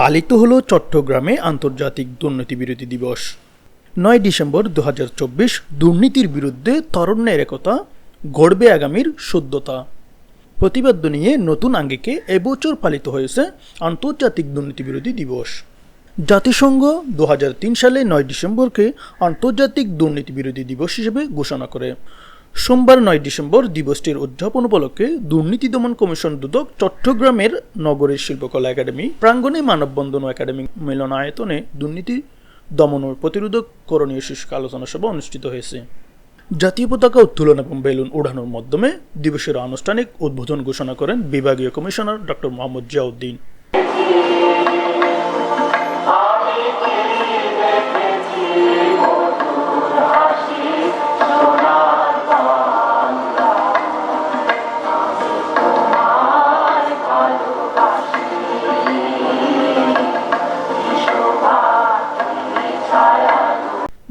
পালিত হলো চট্টগ্রামে আন্তর্জাতিক দুর্নীতি বিরোধী দিবস। নয় ডিসেম্বর দু হাজার চব্বিশ দুর্নীতির বিরুদ্ধে তরুণের একতা, গড়বে আগামীর শুদ্ধতা প্রতিবাদ্য নিয়ে নতুন আঙ্গিকে এবছর পালিত হয়েছে আন্তর্জাতিক দুর্নীতি বিরোধী দিবস। জাতিসংঘ দু হাজার তিন সালে নয় ডিসেম্বরকে আন্তর্জাতিক দুর্নীতি বিরোধী দিবস হিসেবে ঘোষণা করে। সোমবার নয় ডিসেম্বর দিবসটির উদযাপন উপলক্ষে দুর্নীতি দমন কমিশন দুদক চট্টগ্রামের নগরীর শিল্পকলা একাডেমি, প্রাঙ্গণে মানববন্ধন একাডেমি মিলনায়তনে দুর্নীতি দমন ও প্রতিরোধক করণীয় শীর্ষক আলোচনা সভা অনুষ্ঠিত হয়েছে। জাতীয় পতাকা উত্তোলন এবং বেলুন উড়ানোর মাধ্যমে দিবসের আনুষ্ঠানিক উদ্বোধন ঘোষণা করেন বিভাগীয় কমিশনার ডক্টর মোহাম্মদ জিয়াউদ্দিন।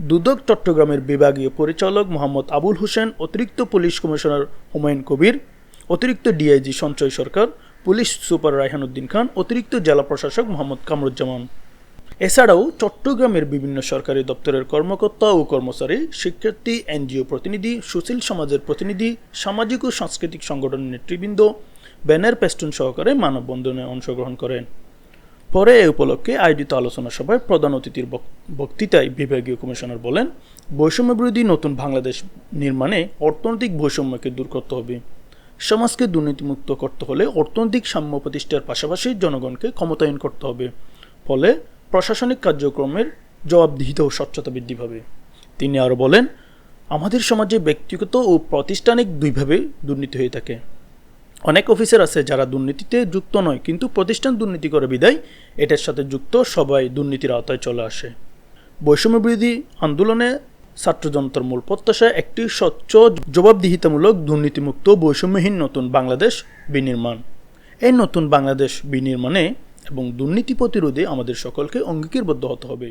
দুদক চট্টগ্রামের বিভাগীয় পরিচালক মোহাম্মদ আবুল হোসেন, অতিরিক্ত পুলিশ কমিশনার হুমায়ুন কবির, অতিরিক্ত DIG Sanjay Sarkar, police super Raihanuddin Khan, অতিরিক্ত জেলা প্রশাসক মোহাম্মদ কামরুজ্জামান। এছাড়াও চট্টগ্রামের বিভিন্ন সরকারি দপ্তরের কর্মকর্তা ও কর্মচারী, শিক্ষার্থী, এনজিও প্রতিনিধি, সুশীল সমাজের প্রতিনিধি, সামাজিক ও সাংস্কৃতিক সংগঠনের নেতৃবৃন্দ, ব্যানার পেস্টুন সহকারে মানববন্ধনে অংশগ্রহণ করেন। পরে এ উপলক্ষে আয়োজিত আলোচনা সভায় প্রধান অতিথির বক- বক্তৃতায় বিভাগীয় কমিশনার বলেন, বৈষম্য বিরোধী নতুন বাংলাদেশ নির্মাণে অর্থনৈতিক বৈষম্যকে দূর করতে হবে। সমাজকে দুর্নীতিমুক্ত করতে হলে অর্থনৈতিক সাম্য প্রতিষ্ঠার পাশাপাশি জনগণকে ক্ষমতায়ন করতে হবে। ফলে প্রশাসনিক কার্যক্রমের জবাবদিহিত ও স্বচ্ছতা বৃদ্ধি পাবে। তিনি আরও বলেন, আমাদের সমাজে ব্যক্তিগত ও প্রাতিষ্ঠানিক দুইভাবে দুর্নীতি হয়ে থাকে। অনেক অফিসার আছে যারা দুর্নীতিতে যুক্ত নয়, কিন্তু প্রতিষ্ঠান দুর্নীতি করে বিদায়, এটার সাথে যুক্ত সবাই দুর্নীতির আওতায় চলে আসে। বৈষম্য বিরোধী আন্দোলনে ছাত্রযন্ত্রের মূল প্রত্যাশা একটি স্বচ্ছ, জবাবদিহিতামূলক, দুর্নীতিমুক্ত, বৈষম্যহীন নতুন বাংলাদেশ বিনির্মাণ। এই নতুন বাংলাদেশ বিনির্মাণে এবং দুর্নীতি প্রতিরোধে আমাদের সকলকে অঙ্গীকারবদ্ধ হতে হবে।